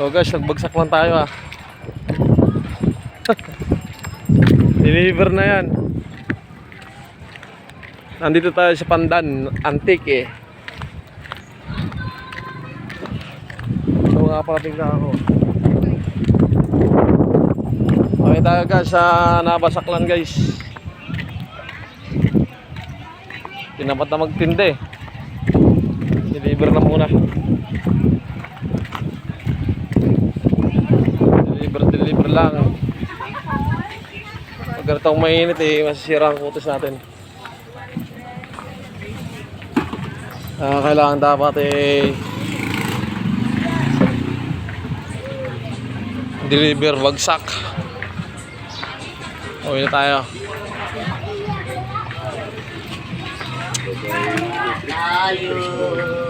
So guys, nagbagsak lang tayo ah. Deliver na yan. Nandito tayo sa Pandan, antique eh. So nga parating na ako. Okay tayo guys sa nabasaklan guys. Tinapat na magtindi. Deliver na muna. Deliver, deliver lang. Pag ganitong mainit eh, masisira ang kutis natin. Ah, kailangan dapat eh deliver bagsak. Uwi na tayo. Tayo.